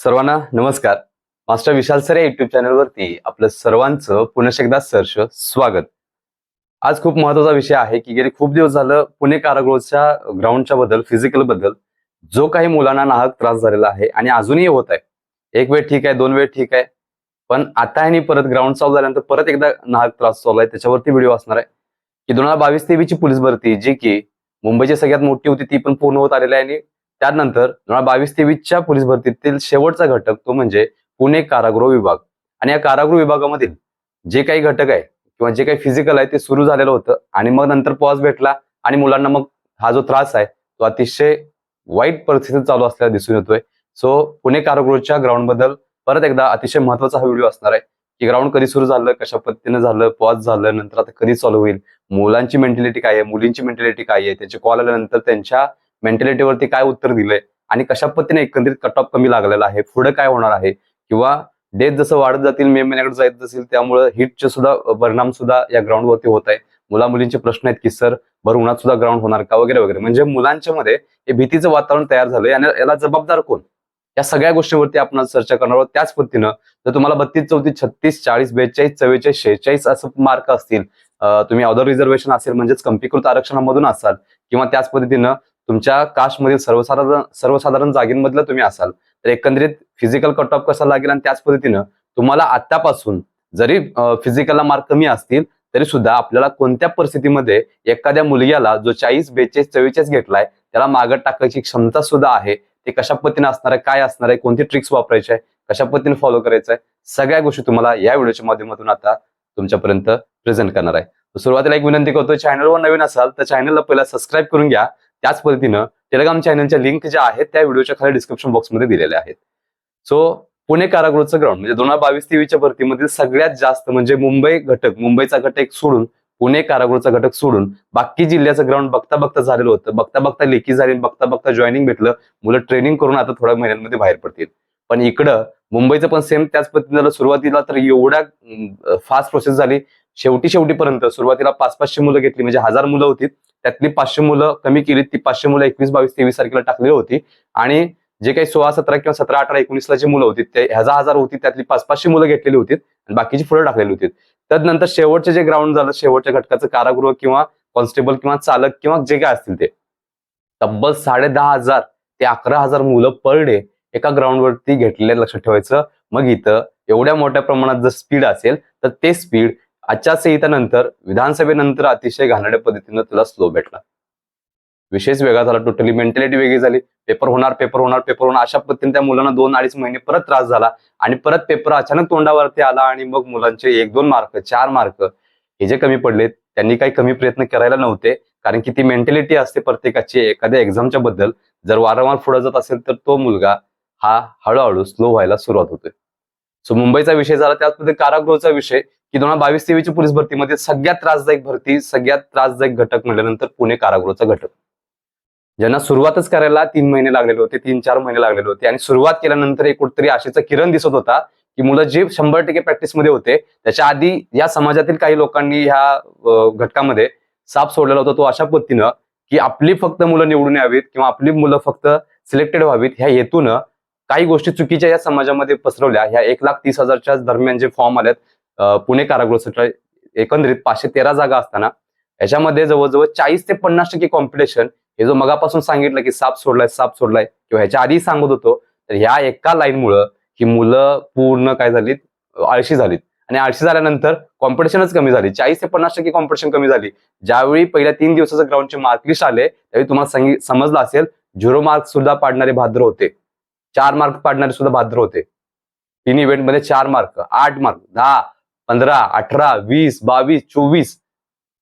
सर्वांना नमस्कार. Master Vishal sir या युट्यूब चॅनलवरती आपलं सर्वांचं पुन्हा एकदा सहर्ष स्वागत. आज खूप महत्त्वाचा विषय आहे की गेले खूप दिवस झालं पुणे कारागृहच्या ग्राउंडच्या बद्दल फिजिकलबद्दल जो काही मुलांना नाहक त्रास झालेला आहे आणि अजूनही होत आहे. एक वेळ ठीक आहे दोन वेळ ठीक आहे. पण आता आणि परत ग्राउंड चालू झाल्यानंतर परत एकदा नाहक त्रास चालू आहे. त्याच्यावरती व्हिडिओ असणार आहे. की दोन हजार बावीस तेवीसची पोलीस भरती जी की मुंबईची सगळ्यात मोठी होती ती पण पूर्ण होत आलेली आहे आणि त्यानंतर दोन बावीस तेवीसच्या पोलीस भरतीतील शेवटचा घटक तो म्हणजे पुणे कारागृह विभाग. आणि या कारागृह विभागामधील जे काही घटक आहे किंवा जे काही फिजिकल आहे ते सुरू झालेलं होतं आणि मग नंतर पॉज भेटला आणि मुलांना मग हा जो त्रास आहे तो अतिशय वाईट परिस्थितीत चालू असल्याला दिसून येतोय. सो पुणे कारागृहच्या ग्राउंडबद्दल परत एकदा अतिशय महत्त्वाचा हा व्हिडिओ असणार आहे की ग्राउंड कधी सुरू झालं कशा पद्धतीनं झालं पॉज झालं नंतर आता कधी चालू होईल मुलांची मेंटॅलिटी काय आहे मुलींची मेंटॅलिटी काय आहे त्यांचे कॉल आल्यानंतर त्यांच्या मेंटॅलिटीवरती काय उत्तर दिलंय आणि कशा पद्धतीने एकंदरीत कट ऑफ कमी लागलेला आहे पुढे काय होणार आहे किंवा डेथ जसं वाढत जातील मे महिन्याकडे जायत जातील त्यामुळे हिटचे सुद्धा परिणाम सुद्धा या ग्राउंडवरती होत आहे. मुला मुलींचे प्रश्न आहेत की सर भर उन्हात सुद्धा ग्राउंड होणार का? वगैरे वगैरे. म्हणजे मुलांच्या मध्ये हे भीतीचं वातावरण तयार झालंय आणि याला जबाबदार कोण? या सगळ्या गोष्टीवरती आपण चर्चा करणार आहोत. त्याच पद्धतीनं जर तुम्हाला बत्तीस चौतीस छत्तीस चाळीस बेचाळीस चव्वेचाळीस शेहेचाळीस असं मार्क असतील तुम्ही अदर रिझर्वेशन असेल म्हणजेच कंपीकृत आरक्षणामधून असाल किंवा त्याच पद्धतीनं तुमच्या कास्टमधील सर्वसाधारण सर्वसाधारण जागेमधलं तुम्ही असाल तर एकंदरीत फिजिकल कट ऑफ कसा लागेल आणि त्याच पद्धतीनं तुम्हाला आतापासून जरी फिजिकलला मार्क कमी असतील तरी सुद्धा आपल्याला कोणत्या परिस्थितीमध्ये एखाद्या मुलग्याला जो चाळीस बेचाळीस चव्वेचाळीस घेतलाय त्याला मागं टाकायची क्षमता सुद्धा आहे ते कशा पद्धतीने असणार आहे काय असणार आहे कोणती ट्रिक्स वापरायचे आहे कशा पद्धतीने फॉलो करायचं आहे सगळ्या गोष्टी तुम्हाला या व्हिडिओच्या माध्यमातून आता तुमच्यापर्यंत प्रेझेंट करणार आहे. सुरुवातीला एक विनंती करतो चॅनलवर नवीन असाल तर चॅनलला पहिला सबस्क्राईब करून घ्या त्याच पद्धतीनं टेलिग्राम चॅनलच्या लिंक ज्या आहेत त्या व्हिडिओच्या खाली डिस्क्रिप्शन बॉक्समध्ये दिलेल्या आहेत. सो पुणे कारागृहचं ग्राउंड म्हणजे दोन हजार बावीस तेवीसच्या भरतीमध्ये सगळ्यात जास्त म्हणजे मुंबई घटक मुंबईचा घटक सोडून पुणे कारागृहचा घटक सोडून बाकी जिल्ह्याचं ग्राउंड बघता बघता झालेलं होतं. बघता बघता लेखी झाली बघता बघता जॉईनिंग भेटलं. मुलं ट्रेनिंग करून आता थोड्या महिन्यांमध्ये बाहेर पडतील. पण इकडं मुंबईचं पण सेम त्याच पद्धतीनं सुरुवातीला तर एवढ्या फास्ट प्रोसेस झाली. शेवटी शेवटीपर्यंत सुरुवातीला पाच पाचशे मुलं घेतली. म्हणजे हजार मुलं होती. त्यातली पाचशे मुलं कमी केली ती पाचशे मुलं एकवीस बावीस तेवीस तारखेला टाकलेली होती. आणि जे काही सोळा सतरा किंवा सतरा अठरा एकोणीसला जी मुलं होती ते हजार हजार होती त्यातली पाच पाचशे मुलं घेतलेली होती आणि बाकीची फुलं टाकलेली होती. त्यानंतर शेवटचे जे ग्राउंड झालं शेवटच्या घटकाचं कारागृह किंवा कॉन्स्टेबल किंवा चालक किंवा जे काय असतील ते. तब्बल साडे दहा हजार ते अकरा हजार मुलं पर डे एका ग्राउंडवरती घेतलेले लक्षात ठेवायचं. मग इथं एवढ्या मोठ्या प्रमाणात जर स्पीड असेल तर ते स्पीड आचारसंहितानंतर विधानसभेनंतर अतिशय घाणेरड्या पद्धतीनं तुला स्लो भेटला. विशेष वेगळा झाला टोटली मेंटॅलिटी वेगळी झाली. पेपर होणार पेपर होणार पेपर होणार. अशा पद्धतीने त्या मुलांना दोन अडीच महिने परत त्रास झाला आणि परत पेपर अचानक तोंडावरती आला आणि मग मुलांचे एक दोन मार्क चार मार्क हे जे कमी पडले त्यांनी काही कमी प्रयत्न करायला नव्हते. कारण की ती मेंटॅलिटी असते प्रत्येकाची एखाद्या एक्झामच्या बद्दल. जर वारंवार पुढे जात असेल तर तो मुलगा हा हळूहळू स्लो व्हायला सुरुवात होते सो मुंबईचा विषय झाला त्याचमध्ये कारागृहचा विषय. की दोन हजार बावीस तेवीसची पोलीस भरतीमध्ये सगळ्यात त्रासदायक भरती सगळ्यात त्रासदायक घटक म्हटल्यानंतर पुणे कारागृहाचा घटक. ज्यांना सुरुवातच करायला तीन महिने लागलेले होते तीन चार महिने लागलेले होते आणि सुरुवात केल्यानंतर एक कुठतरी आशेचा किरण दिसत होता की मुलं जे शंभर टक्के प्रॅक्टिसमध्ये होते त्याच्या आधी या समाजातील काही लोकांनी ह्या घटकामध्ये साप सोडलेला होता तो अशा पद्धतीनं की आपली फक्त मुलं निवडून यावीत किंवा आपली मुलं फक्त सिलेक्टेड व्हावीत ह्या हेतून काही गोष्टी चुकीच्या या समाजामध्ये पसरवल्या. ह्या एक लाख तीस हजारच्या दरम्यान जे फॉर्म आलेत पुणे पुणे कारागृहासाठी एकंदरीत पाचशे तेरा जागा असताना याच्यामध्ये जवळजवळ चाळीस ते पन्नास टक्के कॉम्पिटिशन हे जो मगापासून सांगितलं की साप सोडलाय साप सोडलाय किंवा ह्याच्या आधी सांगत होतो तर ह्या एका लाईनमुळं ही मुलं पूर्ण काय झालीत? आळशी झालीत. आणि आळशी झाल्यानंतर कॉम्पिटिशनच कमी झाली. चाळीस ते पन्नास टक्के कॉम्पिटिशन कमी झाली. ज्यावेळी पहिल्या तीन दिवसाचं ग्राउंडचे मार्क लिस्ट आले त्यावेळी तुम्हाला समजलं असेल झिरो मार्क सुद्धा पाडणारे भाद्र होते. चार मार्क पाडणारे सुद्धा भाद्र होते. तीन इव्हेंटमध्ये चार मार्क आठ मार्क दहा. पंधरा अठरा वीस बावीस चोवीस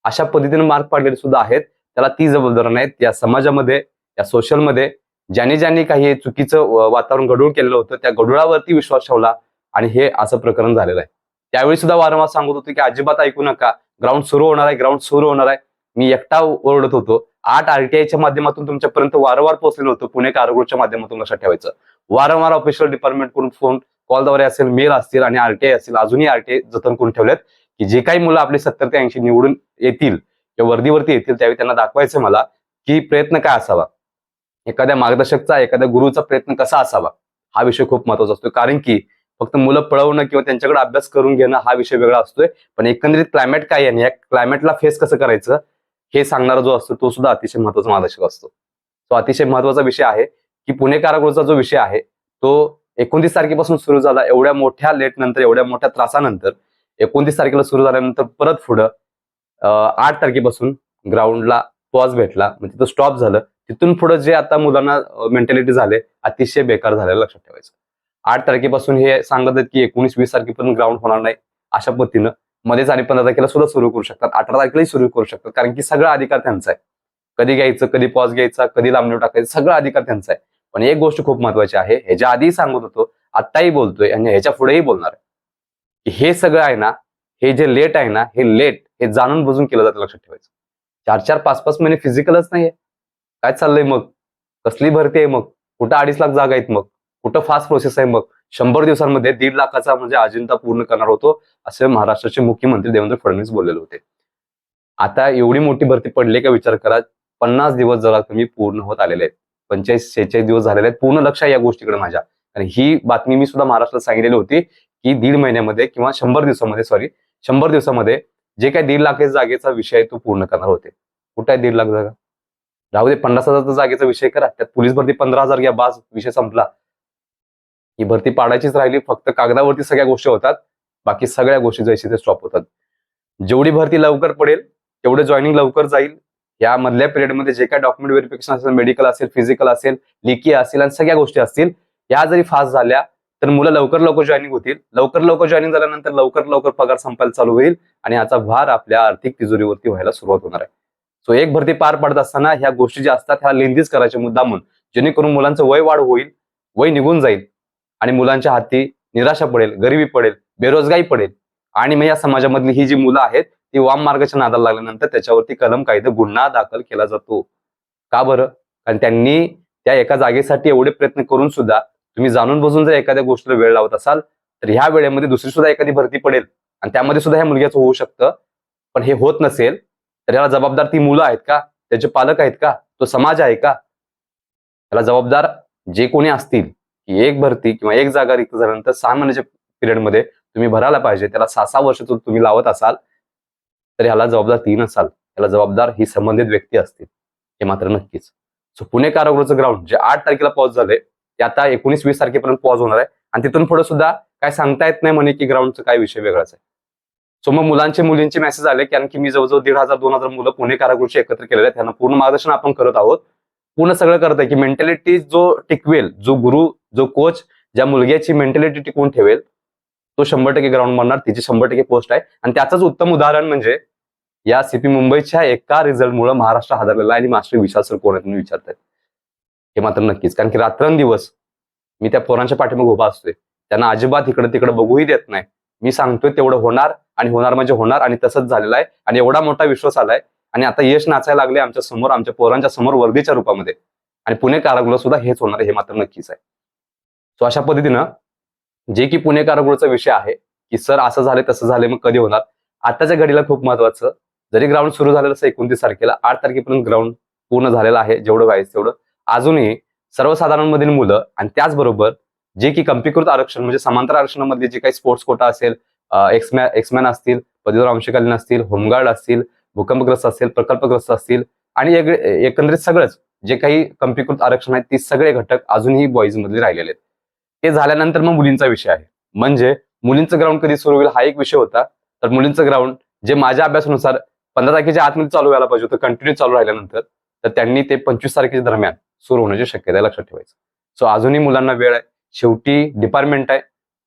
अशा पद्धतीने मार्क पाडलेले सुद्धा आहेत. त्याला ती जबाबदार नाहीत. या समाजामध्ये या सोशलमध्ये ज्यांनी ज्यांनी काही चुकीचं वातावरण गढूळ केलेलं होतं त्या गढुळावरती विश्वास ठेवला आणि हे असं प्रकरण झालेलं आहे. त्यावेळी सुद्धा वारंवार सांगत होतो की अजिबात ऐकू नका. ग्राउंड सुरू होणार आहे ग्राउंड सुरू होणार आहे. मी एकटा ओरडत होतो. आठ आरटीआयच्या माध्यमातून तुमच्यापर्यंत वारंवार पोहोचलेलं होतं. पुणे कारागृहच्या माध्यमातून लक्षात ठेवायचं. वारंवार ऑफिशियल डिपार्टमेंटकडून फोन कॉलद्वारे असेल मेल असतील आणि आरटीआय असेल अजूनही आरटीआय जतन करून ठेवलेत की जे काही मुलं आपले सत्तर ते ऐंशी निवडून येतील किंवा वर्दीवरती येतील त्यावेळी त्यांना दाखवायचं मला की प्रयत्न काय असावा. एखाद्या मार्गदर्शकचा एखाद्या गुरुचा प्रयत्न कसा असावा हा विषय खूप महत्त्वाचा असतो कारण की फक्त मुलं पळवणं किंवा त्यांच्याकडे अभ्यास करून घेणं हा विषय वेगळा असतोय. पण एकंदरीत क्लायमेट काय आहे या क्लायमेटला फेस कसं करायचं हे सांगणारा जो असतो तो सुद्धा अतिशय महत्त्वाचा मार्गदर्शक असतो. तो अतिशय महत्त्वाचा विषय आहे की पुणे कारागृहाचा जो विषय आहे तो एकोणतीस तारखेपासून सुरू झाला एवढ्या मोठ्या लेट नंतर एवढ्या मोठ्या त्रासानंतर एकोणतीस तारखेला सुरू झाल्यानंतर परत पुढं आठ तारखेपासून ग्राउंडला पॉज भेटला. म्हणजे तिथं स्टॉप झालं. तिथून पुढे जे आता मुलांना मेंटॅलिटी झाले अतिशय बेकार झालेलं लक्षात ठेवायचं. आठ तारखेपासून हे सांगत आहेत की एकोणीस वीस तारखेपर्यंत ग्राउंड होणार नाही अशा पद्धतीनं. मध्येच आणि पंधरा तारखेला सुद्धा सुरू करू शकतात. अठरा तारखेलाही सुरू करू शकतात. कारण की सगळा अधिकार त्यांचा आहे. कधी घ्यायचं कधी पॉज घ्यायचा कधी लांबणीवर टाकायचं सगळा अधिकार त्यांचा आहे. पण एक गोष्ट खूप महत्वाची आहे ह्याच्या आधी सांगत होतो आत्ताही बोलतोय आणि ह्याच्या पुढेही बोलणार आहे. की हे सगळं आहे ना हे जे लेट आहे ना हे लेट हे जाणून बुजून केलं जातं लक्षात ठेवायचं. चार चार पाच पाच महिने फिजिकलच नाहीये. काय चाललंय मग? कसली भरती आहे मग? कुठं अडीच लाख जागा आहेत मग? कुठं फास्ट प्रोसेस आहे मग? शंभर दिवसांमध्ये दीड लाखाचा म्हणजे अजिंता पूर्ण करणार होतो असे महाराष्ट्राचे मुख्यमंत्री देवेंद्र फडणवीस बोललेले होते. आता एवढी मोठी भरती पडली का विचार करा पन्नास दिवस जरा कमी पूर्ण होत आलेले आहेत. पंचेचाळीस शेहेचाळीस दिवस झालेले आहेत. पूर्ण लक्ष आहे या गोष्टीकडे माझ्या. आणि ही बातमी मी सुद्धा महाराष्ट्रात सांगितलेली होती की दीड महिन्यामध्ये किंवा शंभर दिवसामध्ये सॉरी शंभर दिवसामध्ये जे काही दीड लाख जागेचा विषय आहे तो पूर्ण करणार होते. कुठे आहे दीड लाख जागा? राहू दे पन्नास हजारचा जागेचा विषय करा. त्यात पोलीस भरती पंधरा हजार घ्या बाज विषय संपला. ही भरती पाडायचीच राहिली फक्त कागदावरती सगळ्या गोष्टी होतात. बाकी सगळ्या गोष्टी जशी ते स्टॉप होतात. जेवढी भरती लवकर पडेल तेवढं जॉईनिंग लवकर जाईल. या मधल्या पिरियडमध्ये जे काही डॉक्युमेंट व्हेरिफिकेशन असेल मेडिकल असेल फिजिकल असेल लिकी असेल आणि सगळ्या गोष्टी असतील या जरी फास्ट झाल्या तर मुलं लवकर लवकर जॉईनिंग होतील. लवकर लवकर जॉईनिंग झाल्यानंतर लवकर लवकर पगार संपायला चालू होईल आणि याचा भार आपल्या आर्थिक तिजोरीवरती व्हायला सुरुवात होणार आहे. सो एक भरती पार पडत असताना ह्या गोष्टी ज्या असतात ह्या लेंदीच करायचे मुद्दामून जेणेकरून मुलांचं वय वाढ होईल वय निघून जाईल आणि मुलांच्या हाती निराशा पडेल गरिबी पडेल बेरोजगारी पडेल आणि मग या समाजामधली ही जी मुलं आहेत ती वाम मार्गाच्या नादाला लागल्यानंतर त्याच्यावरती कलम कायदे गुन्हा दाखल केला जातो. का बरं? कारण त्यांनी त्या एका जागेसाठी एवढे प्रयत्न करून सुद्धा तुम्ही जाणून बसून जर एखाद्या गोष्टीला वेळ लावत असाल तर ह्या वेळेमध्ये दुसरी सुद्धा एखादी भरती पडेल आणि त्यामध्ये सुद्धा ह्या मुलग्याचं होऊ शकतं. पण हे होत नसेल तर याला जबाबदार ती मुलं आहेत का? त्याचे पालक आहेत का? तो समाज आहे का? याला जबाबदार जे कोणी असतील की एक भरती किंवा एक जागा रिक्त झाल्यानंतर सहा महिन्याच्या पिरियडमध्ये तुम्ही भरायला पाहिजे त्याला सहा सहा वर्ष तुम्ही लावत असाल तर ह्याला जबाबदार तीन असाल. याला जबाबदार ही संबंधित व्यक्ती असतील. हे मात्र नक्कीच. सो पुणे कारागृहाचं ग्राउंड जे आठ तारखेला पॉज झाले ते आता एकोणीस वीस तारखेपर्यंत पॉज होणार आहे. आणि तिथून पुढे सुद्धा काय सांगता येत नाही म्हणे की ग्राउंडचा काय विषय वेगळाच आहे. सो मग मुलांचे मुलींचे मेसेज आले कारण की मी जवळजवळ दीड हजार दोन हजार मुलं पुणे कारागृहचे एकत्र केलेले आहेत. त्यांना पूर्ण मार्गदर्शन आपण करत आहोत. पूर्ण सगळं करत आहे की मेंटॅलिटी जो टिकवेल जो गुरु जो कोच ज्या मुलग्याची मेंटॅलिटी टिकवून ठेवेल तो शंभर टक्के ग्राउंड म्हणणार तिची शंभर टक्के पोस्ट आहे. आणि त्याचंच उत्तम उदाहरण म्हणजे या सीपी मुंबईच्या एका रिझल्टमुळे महाराष्ट्र हादरलेला आहे आणि मास्टर विशाल सर कोण तुम्ही विचारतायत. हे मात्र नक्कीच कारण की रात्रंदिवस मी त्या पोरांच्या पाठीमागे उभा असतोय. त्यांना अजिबात इकडे तिकडे बघूही देत नाही. मी सांगतोय तेवढं होणार आणि होणार म्हणजे होणार आणि तसंच झालेलं आहे आणि एवढा मोठा विश्वास आलाय आणि आता यश नाचायला लागले आमच्यासमोर आमच्या पोरांच्या समोर वर्दीच्या रूपामध्ये. आणि पुणे कारागृह सुद्धा हेच होणार हे मात्र नक्कीच आहे. सो अशा पद्धतीनं जे की पुणे कारागृहाचा विषय आहे की सर असं झालं तसं झाले मग कधी होणार? आताच्या घडीला खूप महत्वाचं जरी ग्राउंड सुरू झालेलं असं एकोणतीस तारखेला आठ तारखेपर्यंत ग्राउंड पूर्ण झालेलं आहे जेवढं व्हायचं तेवढं. अजूनही सर्वसाधारणमधील मुलं आणि त्याचबरोबर जे की कंपीकृत आरक्षण म्हणजे समांतर आरक्षणामध्ये जे काही स्पोर्ट्स कोटा असेल एक्समॅन असतील पदवीधर अंशकालीन असतील होमगार्ड असतील भूकंपग्रस्त असतील प्रकल्पग्रस्त असतील आणि एकंदरीत सगळंच जे काही कंपीकृत आरक्षण आहेत ते सगळे घटक अजूनही बॉईज मधले राहिलेले आहेत. ते झाल्यानंतर मग मुलींचा विषय आहे. म्हणजे मुलींचं ग्राउंड कधी सुरू होईल हा एक विषय होता. तर मुलींचं ग्राउंड जे माझ्या अभ्यासानुसार पंधरा तारखेच्या आतमध्ये चालू व्हायला पाहिजे होतं कंटिन्यू चालू राहिल्यानंतर तर त्यांनी ते पंचवीस तारखेच्या दरम्यान सुरू होण्याची शक्यता आहे, लक्षात ठेवायचं. सो अजूनही मुलांना वेळ आहे. शेवटी डिपार्टमेंट आहे.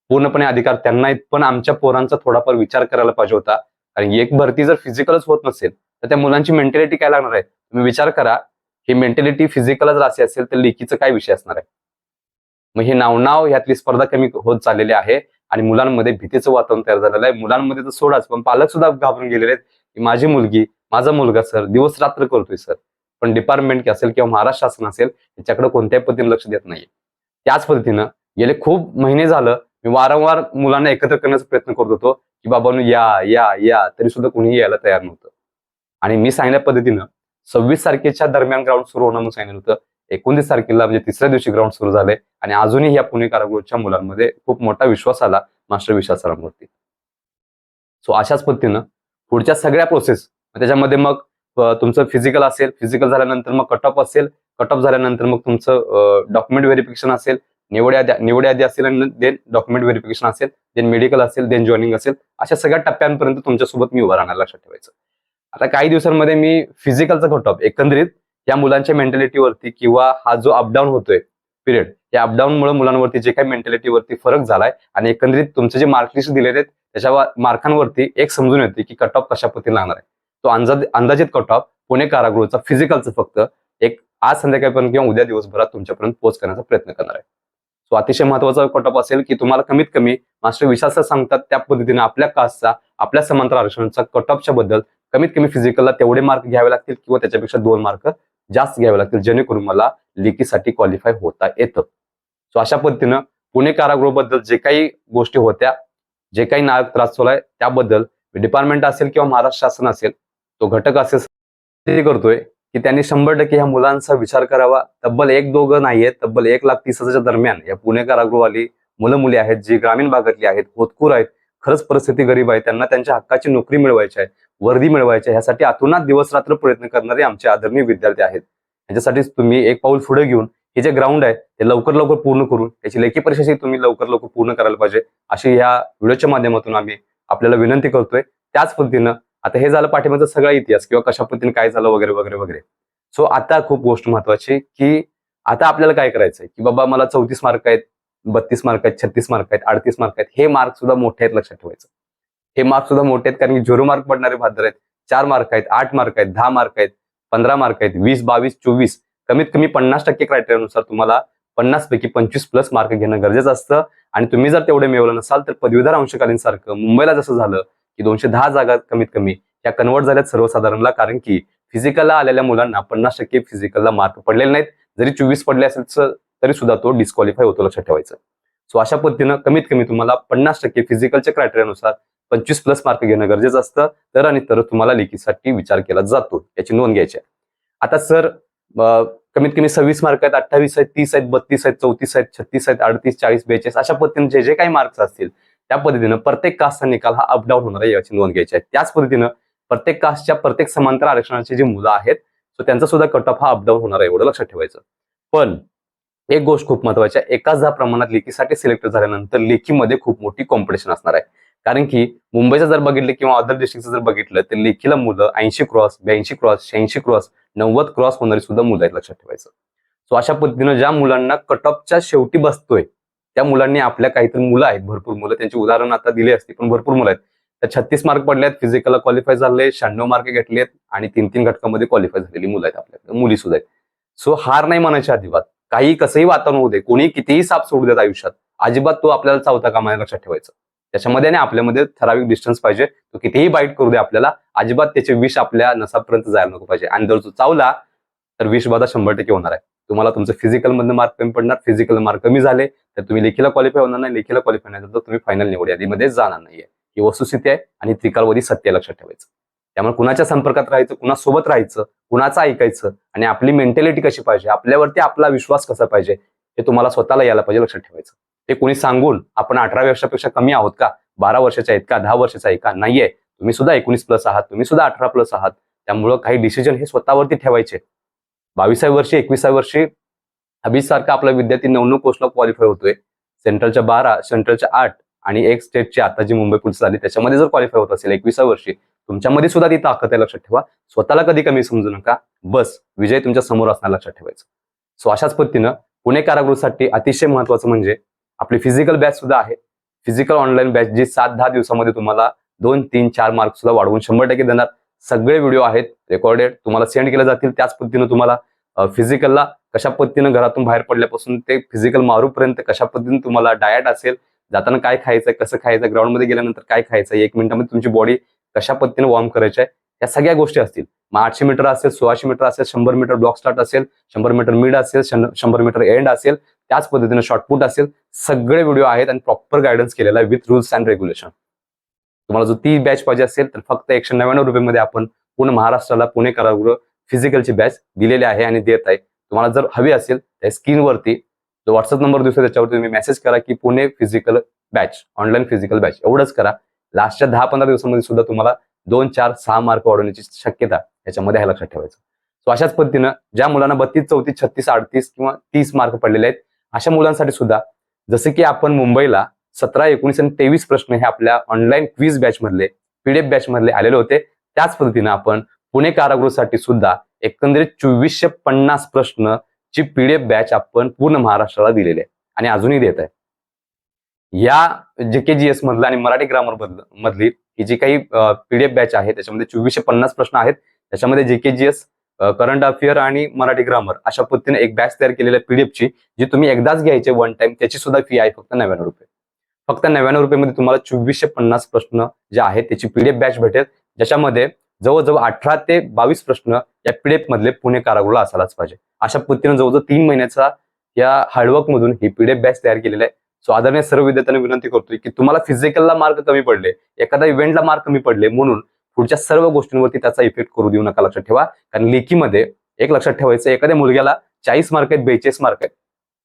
पूर्णपणे अधिकार त्यांना आहेत पण आमच्या पोरांचा थोडाफार विचार करायला पाहिजे होता. कारण एक भरती जर फिजिकलच होत नसेल तर त्या मुलांची मेंटॅलिटी काय लागणार आहे? तुम्ही विचार करा. ही मेंटॅलिटी फिजिकल जर असे असेल तर लेखीचं काय विषय असणार आहे? मग हे नावनाव ह्यातली यातली स्पर्धा कमी होत चाललेली आहे आणि मुलांमध्ये भीतीचं वातावरण तयार झालेलं आहे. मुलांमध्ये तर सोडाच पण पालक सुद्धा घाबरून गेलेले आहेत. माझी मुलगी माझा मुलगा सर दिवस रात्र करतोय सर. पण डिपार्टमेंट असेल किंवा महाराष्ट्र शासन असेल त्याच्याकडे कोणत्याही पद्धतीने लक्ष देत नाही त्याच पद्धतीनं गेले खूप महिने झालं मी वारंवार मुलांना एकत्र करण्याचा प्रयत्न करत होतो की बाबांनो या या या तरी सुद्धा कुणीही यायला तयार नव्हतं. आणि मी सांगितल्या पद्धतीनं सव्वीस तारखेच्या दरम्यान ग्राउंड सुरू होणार म्हणून सांगितलं होतं. एकोणतीस तारखेला म्हणजे तिसऱ्या दिवशी ग्राउंड सुरू झाले आणि अजूनही या पुणे कारागृहच्या मुलांमध्ये खूप मोठा विश्वास आला मास्टर विश्वास सरांवरती सो अशाच पद्धतीनं पुढच्या सगळ्या प्रोसेस त्याच्यामध्ये मग तुमचं फिजिकल असेल फिजिकल झाल्यानंतर मग कट ऑफ असेल कट ऑफ झाल्यानंतर मग तुमचं डॉक्युमेंट व्हेरिफिकेशन असेल निवड यादी निवड यादी असेल आणि देन डॉक्युमेंट व्हेरिफिकेशन असेल देन मेडिकल असेल देन जॉईनिंग असेल अशा सगळ्या टप्प्यांपर्यंत तुमच्यासोबत मी उभा राहणार लक्षात ठेवायचं. आता काही दिवसांमध्ये मी फिजिकलचा कट ऑफ एकंदरीत या मुलांच्या मेंटॅलिटीवरती किंवा हा जो अपडाऊन होतोय पिरियड या अपडाऊन मुळे मुलांवरती जे काही मेंटॅलिटीवरती फरक झालाय आणि एकंदरीत तुमचे जे मार्कलिस्ट दिलेले आहेत त्याच्या मार्कांवरती एक समजून येते की कट ऑफ कशा पद्धतीने लागणार आहे. तो अंदाज अंदाजित कट ऑफ पुणे कारागृहचा फिजिकलचं फक्त एक आज संध्याकाळपर्यंत किंवा उद्या दिवसभरात तुमच्यापर्यंत पोहोच करण्याचा प्रयत्न करणार आहे. सो अतिशय महत्त्वाचा कट ऑफ असेल की तुम्हाला कमीत कमी मास्टर विश्वास सांगतात त्या पद्धतीने आपल्या कास्टचा आपल्या समांतर आरक्षणाचा कट ऑफच्या बद्दल कमीत कमी फिजिकलला तेवढे मार्क घ्यावे लागतील किंवा त्याच्यापेक्षा दोन मार्क जास्त घ्यावे लागतील जेणेकरून मला लेखीसाठी क्वालिफाय होता येतं. सो अशा पद्धतीनं पुणे कारागृहाबद्दल जे काही गोष्टी होत्या जे काही नायक त्रास होलाय त्याबद्दल डिपार्टमेंट असेल किंवा महाराष्ट्र शासन असेल तो घटक असेल करतोय की त्यांनी शंभर टक्के ह्या मुलांचा विचार करावा. तब्बल एक दोघं नाहीये तब्बल एक लाख तीस हजारच्या दरम्यान या पुणे कारागृहवाली मुलं मुली आहेत जी ग्रामीण भागातली आहेत होतकूर आहेत खरंच परिस्थिती गरीब आहे त्यांना त्यांच्या हक्काची नोकरी मिळवायची आहे वर्दी मिळवायची आहे ह्यासाठी अतुनात दिवस रात्र प्रयत्न करणारे आमचे आदरणीय विद्यार्थी आहेत. ह्याच्यासाठी तुम्ही एक पाऊल पुढे घेऊन हे जे ग्राउंड आहे ते लवकर लवकर पूर्ण करून त्याची लेखी परीक्षाची तुम्ही लवकर लवकर पूर्ण करायला पाहिजे. अशी या व्हिडिओच्या माध्यमातून आम्ही आपल्याला विनंती करतोय. त्याच पद्धतीनं आता हे झालं पाठिंबाचा सगळा इतिहास किंवा कशा पद्धतीने काय झालं वगैरे वगैरे वगैरे. सो आता खूप गोष्ट महत्वाची की आता आपल्याला काय करायचंय? की बाबा मला चौतीस मार्क आहेत बत्तीस मार्क आहेत छत्तीस मार्क आहेत अडतीस मार्क आहेत हे मार्क सुद्धा मोठे आहेत लक्षात ठेवायचं. हे मार्क सुद्धा मोठे आहेत कारण की झिरो मार्क पडणारे भादर आहेत चार मार्क आहेत आठ मार्क आहेत दहा मार्क आहेत पंधरा मार्क आहेत वीस बावीस चोवीस कमीत कमी पन्नास टक्के क्रायटेरियानुसार तुम्हाला पन्नास पैकी पंचवीस प्लस मार्क घेणं गरजेचं असतं. आणि तुम्ही जर तेवढे मिळवलं नसाल तर पदवीधर अंशकालीन सारखं मुंबईला जसं झालं की दोनशे दहा जागा कमीत कमी या कन्वर्ट झाल्यात सर्वसाधारणला कारण की फिजिकलला आलेल्या मुलांना पन्नास टक्के फिजिकलला मार्क पडलेले नाहीत. जरी चोवीस पडले असेल तर- तरी सुद्धा तो डिस्क्वालिफाय होतो लक्षात ठेवायचं. सो अशा पद्धतीनं कमीत कमी तुम्हाला पन्नास टक्के फिजिकलच्या क्रायटेरियानुसार पंचवीस प्लस मार्क घेणं गरजेचं असतं. तर आणि तर तुम्हाला लेखीसाठी विचार केला जातो. याची नोंद घ्यायची आहे. आता सर कमीत कमी सव्वीस मार्क आहेत अठ्ठावीस आहेत तीस आहेत बत्तीस आहेत चौतीस आहेत छत्तीस आहेत अडतीस चाळीस बेचाळीस अशा पद्धतीने जे जे काही मार्क्स असतील त्या पद्धतीनं प्रत्येक कास्टचा निकाल हा अपडाऊन होणार आहे याची नोंद घ्यायची आहे. त्याच पद्धतीनं प्रत्येक कास्टच्या प्रत्येक समांतर आरक्षणाची जी मुलं आहेत सो त्यांचा सुद्धा कट ऑफ हा अपडाऊन होणार आहे एवढं लक्षात ठेवायचं. पण एक गोष्ट खूप महत्वाची आहे एकाच दहा प्रमाणात लेखीसाठी सिलेक्ट झाल्यानंतर लेखीमध्ये खूप मोठी कॉम्पिटिशन असणार आहे. कारण की मुंबईचं जर बघितलं किंवा अदर डिस्ट्रिक्टचं जर बघितलं तर लेखीला मुलं ऐंशी क्रॉस ब्याऐंशी क्रॉस शहाऐंशी क्रॉस नव्वद क्रॉस होणारी सुद्धा मुलं आहेत लक्षात ठेवायचं. सो अशा पद्धतीनं ज्या मुलांना कट ऑफच्या शेवटी बसतोय त्या मुलांनी आपल्या काहीतरी मुलं आहेत भरपूर मुलं. त्यांची उदाहरण आता दिली असती पण भरपूर मुलं आहेत. तर छत्तीस मार्क पडले आहेत फिजिकलला क्वालिफाय झाले शहाण्णव मार्क घेतलेत आणि तीन तीन घटकामध्ये क्वालिफाय झालेली मुलं आहेत आपल्याकडे. मुली सुद्धा आहेत. सो हार नाही मानायची अजिबात. काही कसंही वातावरण होऊ दे. कोणी कितीही साप सोडू देत आयुष्यात. अजिबात तो आपल्याला चावता कामा लक्षात ठेवायचं. त्याच्यामध्ये आणि आपल्यामध्ये ठराविक डिस्टन्स पाहिजे. तो कितीही बाईट करू दे आपल्याला अजिबात त्याचे विष आपल्या नसापर्यंत जायला नको पाहिजे. आणि जर तो चावला तर विष बाधा शंभर टक्के होणार आहे. तुम्हाला तुमचं फिजिकल मधनं मार्क कमी पडणार फिजिकल मार्क कमी झाले तर तुम्ही लेखीला क्वालिफाय होणार नाही. लेखीला क्वालिफाय नाही तर तुम्ही फायनल निवड यादीमध्ये जाणार नाहीये. ही वस्तुस्थिती आहे आणि त्रिकालवधी सत्य लक्षात ठेवायचं. त्यामुळे कुणाच्या संपर्कात राहायचं कुणासोबत राहायचं कुणाचं ऐकायचं आणि आपली मेंटॅलिटी कशी पाहिजे आपल्यावरती आपला विश्वास कसा पाहिजे हे तुम्हाला स्वतःला यायला पाहिजे लक्षात ठेवायचं. ते कोणी सांगून आपण अठरा वर्षापेक्षा कमी आहोत का? बारा वर्षाचे आहेत का? दहा वर्षाचा आहे का? नाहीये. तुम्ही सुद्धा एकोणीस प्लस आहात. तुम्ही सुद्धा अठरा प्लस आहात. त्यामुळं काही डिसिजन हे स्वतःवरती ठेवायचे. बावीसाव्या वर्षी एकविसाव्या वर्षी अभिज सारखा आपला विद्यार्थी नऊ नऊ कोर्सला क्वालिफाय होतोय. सेंट्रलच्या बारा सेंट्रलच्या आठ आणि एक स्टेटची आता जी मुंबई पोलीस झाली त्याच्यामध्ये जर क्वालिफाय होत असेल एकविसाव्या वर्षी तुमच्यामध्ये सुद्धा ती ताकद आहे लक्षात ठेवा. स्वतःला कधी कमी समजू नका. बस विजय तुमच्यासमोर असणार लक्षात ठेवायचं. सो अशाच पद्धतीनं पुणे कारागृहासाठी अतिशय महत्वाचं म्हणजे आपली फिजिकल बॅच सुद्धा आहे. फिजिकल ऑनलाईन बॅच जी सात दहा दिवसामध्ये तुम्हाला दोन तीन चार मार्क सुद्धा वाढवून शंभर टक्के देणार. सगळे व्हिडिओ आहेत रेकॉर्डेड तुम्हाला सेंड केले जातील. त्याच पद्धतीनं तुम्हाला फिजिकलला कशा पद्धतीनं घरातून बाहेर पडल्यापासून ते फिजिकल मारूपर्यंत कशा पद्धतीने तुम्हाला डायट असेल जाताना काय खायचं कसं खायचं ग्राउंडमध्ये गेल्यानंतर काय खायचं एक मिनिटामध्ये तुमची बॉडी कशा पद्धतीने वॉर्म करायची आहे या सगळ्या गोष्टी असतील. मग आठशे मीटर असेल सोळाशे मीटर असेल शंभर मीटर ब्लॉक स्टार्ट असेल शंभर मीटर मिड असेल शंभर मीटर एंड असेल त्याच पद्धतीने शॉर्टपुट असेल सगळे व्हिडिओ आहेत आणि प्रॉपर गायडन्स केलेला आहे विथ रुल्स अँड रेग्युलेशन तुम्हाला जो ती बॅच पाहिजे असेल तर फक्त एकशे नव्याण्णव रुपयेमध्ये आपण पूर्ण महाराष्ट्राला पुणे कारागृह फिजिकलची बॅच दिलेली आहे आणि देत आहे. तुम्हाला जर हवी असेल तर स्क्रीनवरती जो व्हॉट्सअप नंबर दिसतो त्याच्यावरती तुम्ही मेसेज करा की Pune physical batch online physical batch एवढंच करा. लास्टच्या दहा पंधरा दिवसामध्ये सुद्धा तुम्हाला दोन चार सहा मार्क वाढवण्याची शक्यता याच्यामध्ये आहे लक्षात ठेवायचं. सो अशाच पद्धतीनं ज्या मुलांना बत्तीस चौतीस छत्तीस अडतीस किंवा तीस मार्क पडलेले आहेत अशा मुलांसाठी सुद्धा जसं की आपण मुंबईला सतरा एकोणीस आणि तेवीस प्रश्न हे आपल्या ऑनलाईन क्वीज बॅच मधले पीडीएफ बॅच मधले आलेले होते त्याच पद्धतीनं आपण पुणे कारागृहासाठी सुद्धा एकंदरीत चोवीसशे पन्नास प्रश्न ची पीडीएफ बॅच आपण पूर्ण महाराष्ट्राला दिलेली आहे आणि अजूनही देत आहे या जे के जी एस मधलं आणि मराठी ग्रामर मधली की जी काही पीडीएफ बॅच आहे त्याच्यामध्ये चोवीसशे पन्नास प्रश्न आहेत. त्याच्यामध्ये जे के जी एस करंट अफेअर आणि मराठी ग्रामर अशा पद्धतीने एक बॅच तयार केलेली आहे पीडीएफ ची जी तुम्ही एकदाच घ्यायचे वन टाइम त्याची सुद्धा फी आहे फक्त नव्याण्णव रुपये. फक्त नव्याण्णव रुपये तुम्हाला चोवीसशे पन्नास प्रश्न जे आहेत त्याची पीडीएफ बॅच भेटेल. ज्याच्यामध्ये जवळजवळ अठरा ते बावीस प्रश्न या पीडीएफ मधले पुणे कारागृहला असायलाच पाहिजे. अशा पद्धतीने जवळजवळ तीन महिन्याचा या हार्डवर्क मधून ही पीडीएफ बॅच तयार केलेली आहे. सो आदरणीय सर्व विद्यार्थ्यांना विनंती करतोय की तुम्हाला फिजिकलला मार्क कमी पडले एखाद्या इव्हेंटला मार्क कमी पडले म्हणून पुढच्या सर्व गोष्टींवरती त्याचा इफेक्ट करू देऊ नका. लक्षात ठेवा. कारण लेखीमध्ये एक लक्षात ठेवायचं एखाद्या मुलग्याला चाळीस मार्क आहेत बेचाळीस मार्क आहेत.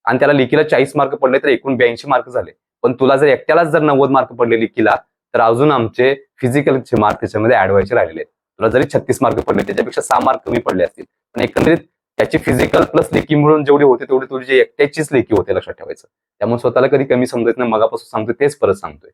आणि त्याला लेखीला चाळीस मार्क पडले तर एकूण ब्याऐंशी मार्क झाले. पण तुला जर एकट्यालाच जर नव्वद मार्क पडले लेखीला तर अजून आमचे फिजिकलचे मार्क त्याच्यामध्ये ऍड व्हायचे राहिलेले आहेत. तुला जरी छत्तीस मार्क पडले त्याच्यापेक्षा सहा मार्क कमी पडले असतील. पण एकंदरीत त्याची फिजिकल प्लस लेखी मिळून जेवढी होते तेवढी तुझी एकट्याचीच लेखी होते लक्षात ठेवायचं. त्यामुळे स्वतःला कधी कमी समजत नाही मगापासून सांगतोय तेच परत सांगतोय.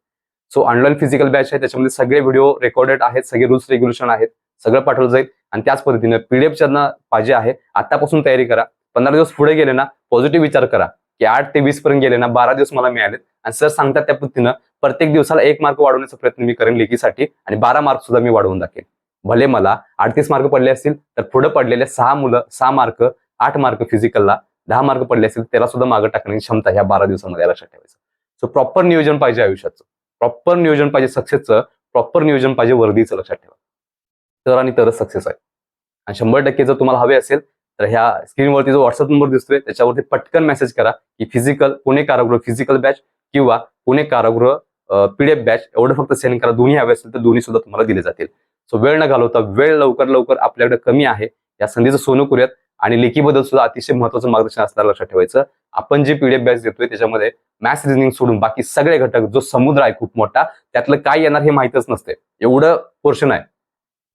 सो ऑनलाईन फिजिकल बॅच आहे त्याच्यामध्ये सगळे व्हिडिओ रेकॉर्डेड आहेत सगळे रुल्स रेग्युलेशन आहेत सगळं पाठवलं जाईल. आणि त्याच पद्धतीने पीडीएफ ज्यांना पाहिजे आहे आतापासून तयारी करा. पंधरा दिवस पुढे गेले ना पॉझिटिव्ह विचार करा. की आठ ते वीस पर्यंत गेले ना बारा दिवस मला मिळालेत. आणि सर सांगतात त्या पद्धतीनं प्रत्येक दिवसाला एक मार्क वाढवण्याचा प्रयत्न मी करेन लेखीसाठी आणि बारा मार्क सुद्धा मी वाढवून दाखेल भले मला अडतीस मार्क पडले असतील तर पुढे पडलेले सहा मुलं सहा मार्क आठ मार्क फिजिकलला दहा मार्क पडले असतील त्याला सुद्धा मागे टाकण्याची क्षमता ह्या बारा दिवसामध्ये लक्षात ठेवायचं. सो प्रॉपर नियोजन पाहिजे आयुष्याचं. प्रॉपर नियोजन पाहिजे सक्सेसचं प्रॉपर नियोजन पाहिजे वर्दीचं लक्षात ठेवा. तर आणि तरच सक्सेस आहे. आणि शंभर टक्के जर तुम्हाला हवे असेल तर ह्या स्क्रीनवरती जो व्हॉट्सअप नंबर दिसतोय त्याच्यावरती पटकन मेसेज करा की फिजिकल पुणे कारागृह फिजिकल बॅच किंवा पुणे कारागृह पीडीएफ बॅच एवढं फक्त सेंड करा. दोन्ही हवे असेल तर दोन्ही सुद्धा तुम्हाला दिले जातील. सो वेळ न घालवता वेळ लवकर लवकर आपल्याकडे कमी आहे. या संधीचं सोनं करूयात आणि लेखीबद्दल सुद्धा अतिशय महत्वाचं मार्गदर्शन असणार लक्षात ठेवायचं. आपण जे पीडीएफ बॅच देतोय त्याच्यामध्ये मॅथ्स रिझनिंग सोडून बाकी सगळे घटक जो समुद्र आहे खूप मोठा त्यातलं काय येणार हे माहितच नसते एवढं पोर्शन आहे.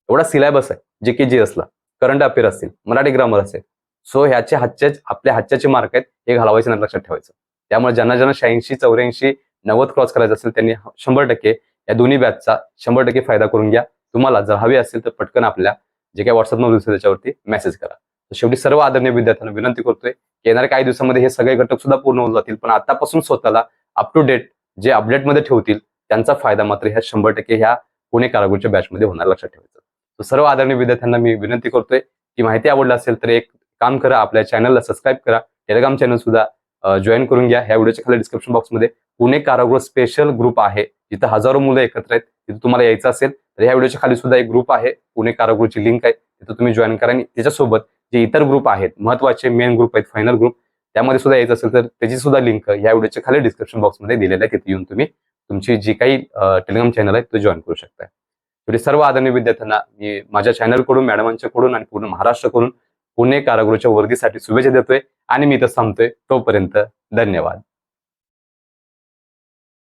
एवढा सिलेबस आहे. जे के जी असला. करंट अफेअर असतील. मराठी ग्रामर असेल. सो ह्याचे हातच्या आपल्या हातच्याचे मार्क आहेत हे घालवायचे नाही लक्षात ठेवायचं. त्यामुळे ज्यांना ज्यांना शहाऐंशी चौऱ्याऐंशी नव्वद क्रॉस करायचं असेल त्यांनी शंभर टक्के या दोन्ही बॅचचा शंभर टक्के फायदा करून घ्या. तुम्हाला जर हवे असेल तर पटकन आपल्या जे काही व्हॉट्सअप नंबर दिसेल त्याच्यावरती मेसेज करा. तर शेवटी सर्व आदरणीय विद्यार्थ्यांना विनंती करतोय की येणाऱ्या काही दिवसामध्ये हे सगळे घटक सुद्धा पूर्ण होऊन जातील पण आतापासून स्वतःला अप टू डेट जे अपडेटमध्ये ठेवतील त्यांचा फायदा मात्र ह्या शंभर टक्के ह्या पुणे कारागृहच्या बॅचमध्ये होणार लक्षात ठेवायचं. तर सर्व आदरणीय विद्यार्थ्यांना मी विनंती करतोय की माहिती आवडली असेल तर एक काम करा आपल्या चॅनलला सबस्क्राईब करा टेलिग्राम चॅनल सुद्धा जॉईन करून घ्या. ह्या व्हिडिओच्या खाली डिस्क्रिप्शन बॉक्समध्ये पुणे कारागृह स्पेशल ग्रुप आहे. जिथं हजारो मुलं एकत्र आहेत तिथं तुम्हाला यायचं असेल तर या व्हिडिओच्या खाली सुद्धा एक ग्रुप आहे. पुणे कारागृहची लिंक आहे. तिथं तुम्ही जॉईन करा आणि त्याच्यासोबत जे इतर ग्रुप आहेत महत्त्वाचे मेन ग्रुप आहेत फायनल ग्रुप त्यामध्ये सुद्धा यायचं असेल तर त्याची सुद्धा लिंक या व्हिडिओच्या खाली डिस्क्रिप्शन बॉक्समध्ये दिलेलं आहे तिथे येऊन तुम्ही तुमची जी काही टेलिग्राम चॅनल आहे तो जॉईन करू शकताय तरी सर्व आदरणीय विद्यार्थ्यांना मी माझ्या चॅनलकडून मॅडमांच्याकडून आणि पूर्ण महाराष्ट्राकडून पुणे कारागृहाच्या वर्दीसाठी शुभेच्छा देतोय. आणि मी इथं थांबतोय तोपर्यंत धन्यवाद.